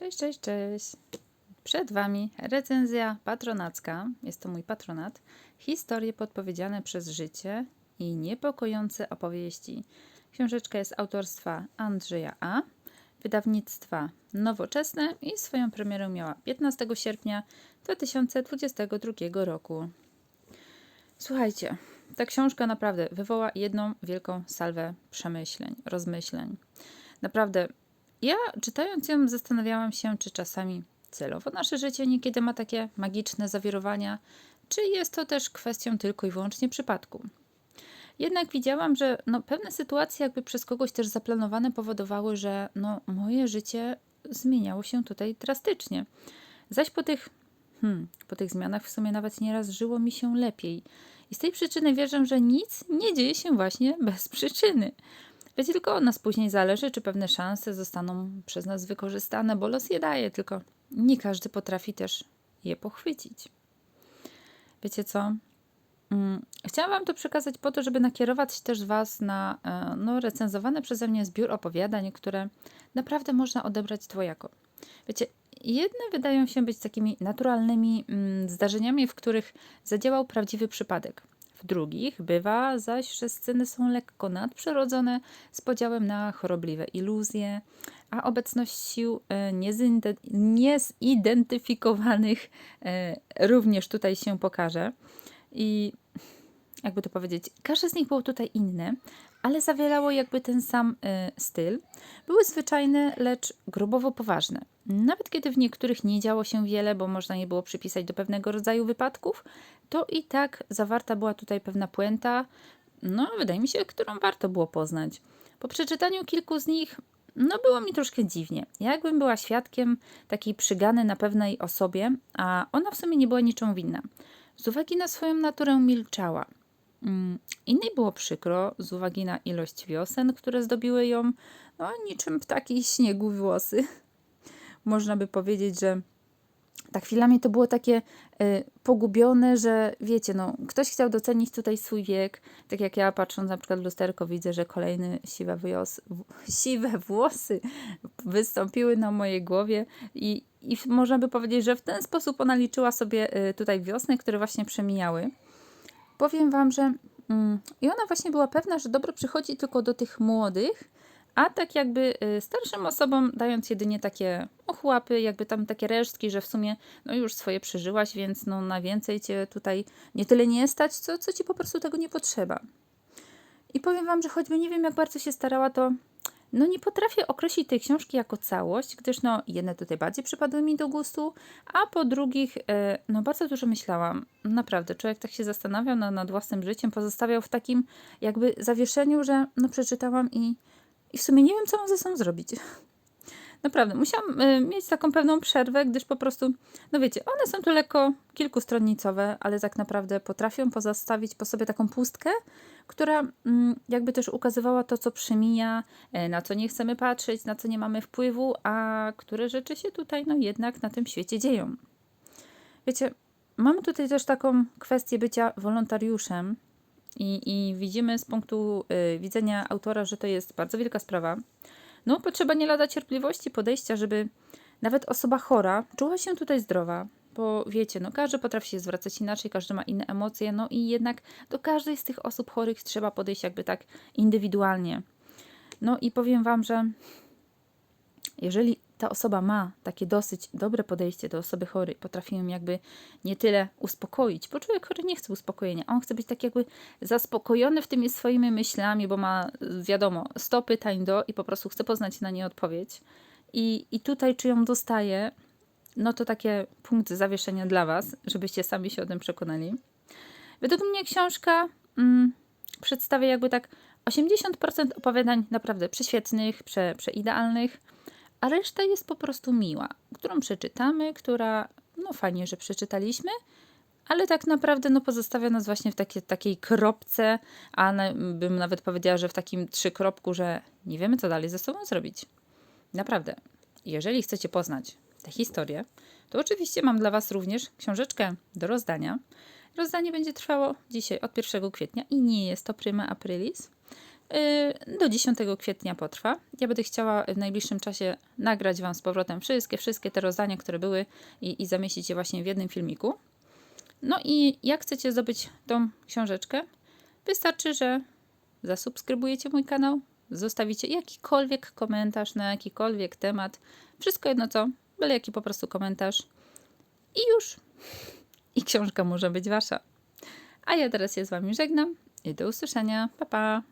Cześć, cześć, cześć. Przed Wami recenzja patronacka. Jest to mój patronat. Historie podpowiedziane przez życie i niepokojące opowieści. Książeczka jest autorstwa Andrzeja A. Wydawnictwa Nowoczesne i swoją premierę miała 15 sierpnia 2022 roku. Słuchajcie, ta książka naprawdę wywoła jedną wielką salwę przemyśleń, rozmyśleń. Naprawdę, ja czytając ją zastanawiałam się, czy czasami celowo nasze życie niekiedy ma takie magiczne zawirowania, czy jest to też kwestią tylko i wyłącznie przypadku. Jednak widziałam, że no, pewne sytuacje jakby przez kogoś też zaplanowane powodowały, że no, moje życie zmieniało się tutaj drastycznie. Zaś po tych, hmm, po tych zmianach w sumie nawet nieraz żyło mi się lepiej. I z tej przyczyny wierzę, że nic nie dzieje się właśnie bez przyczyny. Wiecie, tylko od nas później zależy, czy pewne szanse zostaną przez nas wykorzystane, bo los je daje, tylko nie każdy potrafi też je pochwycić. Wiecie co? Mm, Chciałam Wam to przekazać po to, żeby nakierować też Was na e, no, recenzowany przeze mnie zbiór opowiadań, które naprawdę można odebrać dwojako. Wiecie, jedne wydają się być takimi naturalnymi mm, zdarzeniami, w których zadziałał prawdziwy przypadek. W drugich bywa zaś, że sceny są lekko nadprzyrodzone z podziałem na chorobliwe iluzje, a obecność sił e, niezidentyfikowanych e, również tutaj się pokaże. I jakby to powiedzieć, każde z nich było tutaj inne, ale zawierało jakby ten sam e, styl. Były zwyczajne, lecz grobowo poważne. Nawet kiedy w niektórych nie działo się wiele, bo można je było przypisać do pewnego rodzaju wypadków, to i tak zawarta była tutaj pewna puenta, no wydaje mi się, którą warto było poznać. Po przeczytaniu kilku z nich, no było mi troszkę dziwnie. Jakbym była świadkiem takiej przygany na pewnej osobie, a ona w sumie nie była niczą winna. Z uwagi na swoją naturę milczała. Mm, Innej było przykro z uwagi na ilość wiosen, które zdobiły ją, no niczym ptaki śniegu włosy. Można by powiedzieć, że tak chwilami to było takie y, pogubione, że wiecie, no, ktoś chciał docenić tutaj swój wiek, tak jak ja patrząc na przykład w lusterko widzę, że kolejne siwe, wyos, w, siwe włosy wystąpiły na mojej głowie i, i można by powiedzieć, że w ten sposób ona liczyła sobie y, tutaj wiosny, które właśnie przemijały. Powiem Wam, że mm, i ona właśnie była pewna, że dobro przychodzi tylko do tych młodych, a tak jakby y, starszym osobom dając jedynie takie ochłapy, jakby tam takie resztki, że w sumie no już swoje przeżyłaś, więc no na więcej cię tutaj nie tyle nie stać, co, co ci po prostu tego nie potrzeba. I powiem wam, że choćby nie wiem jak bardzo się starała, to no nie potrafię określić tej książki jako całość, gdyż no jedne tutaj bardziej przypadły mi do gustu, a po drugich e, no bardzo dużo myślałam. Naprawdę, człowiek tak się zastanawiał nad, nad własnym życiem, pozostawiał w takim jakby zawieszeniu, że no przeczytałam i i w sumie nie wiem, co mam ze sobą zrobić. Naprawdę, musiałam y, mieć taką pewną przerwę, gdyż po prostu, no wiecie, one są tu lekko kilkustronnicowe, ale tak naprawdę potrafią pozostawić po sobie taką pustkę, która mm, jakby też ukazywała to, co przemija, y, na co nie chcemy patrzeć, na co nie mamy wpływu, a które rzeczy się tutaj, no jednak na tym świecie dzieją. Wiecie, mamy tutaj też taką kwestię bycia wolontariuszem, i, I widzimy z punktu y, widzenia autora, że to jest bardzo wielka sprawa. No, potrzeba nie lada cierpliwości, podejścia, żeby nawet osoba chora czuła się tutaj zdrowa. Bo wiecie, no każdy potrafi się zwracać inaczej, każdy ma inne emocje, no i jednak do każdej z tych osób chorych trzeba podejść jakby tak indywidualnie. No i powiem Wam, że jeżeli ta osoba ma takie dosyć dobre podejście do osoby chorej, potrafi ją jakby nie tyle uspokoić, bo człowiek chory nie chce uspokojenia, on chce być tak jakby zaspokojony w tymi swoimi myślami, bo ma, wiadomo, 100 pytań do i po prostu chce poznać na nie odpowiedź. I, i tutaj, czy ją dostaje, no to takie punkt zawieszenia dla Was, żebyście sami się o tym przekonali. Według mnie książka mm, przedstawia jakby tak 80% opowiadań naprawdę prześwietnych, prze, przeidealnych, a reszta jest po prostu miła, którą przeczytamy, która, no fajnie, że przeczytaliśmy, ale tak naprawdę no, pozostawia nas właśnie w takie, takiej kropce, a na, bym nawet powiedziała, że w takim trzykropku, że nie wiemy, co dalej ze sobą zrobić. Naprawdę, jeżeli chcecie poznać tę historię, to oczywiście mam dla Was również książeczkę do rozdania. Rozdanie będzie trwało dzisiaj od 1 kwietnia i nie jest to prima aprilis. Yy, Do 10 kwietnia potrwa. Ja będę chciała w najbliższym czasie nagrać Wam z powrotem wszystkie, wszystkie te rozdania, które były i, i zamieścić je właśnie w jednym filmiku. No i jak chcecie zdobyć tą książeczkę, wystarczy, że zasubskrybujecie mój kanał, zostawicie jakikolwiek komentarz na jakikolwiek temat. Wszystko jedno co, byle jaki po prostu komentarz. I już. I książka może być wasza. A ja teraz się z Wami żegnam i do usłyszenia. Pa, pa.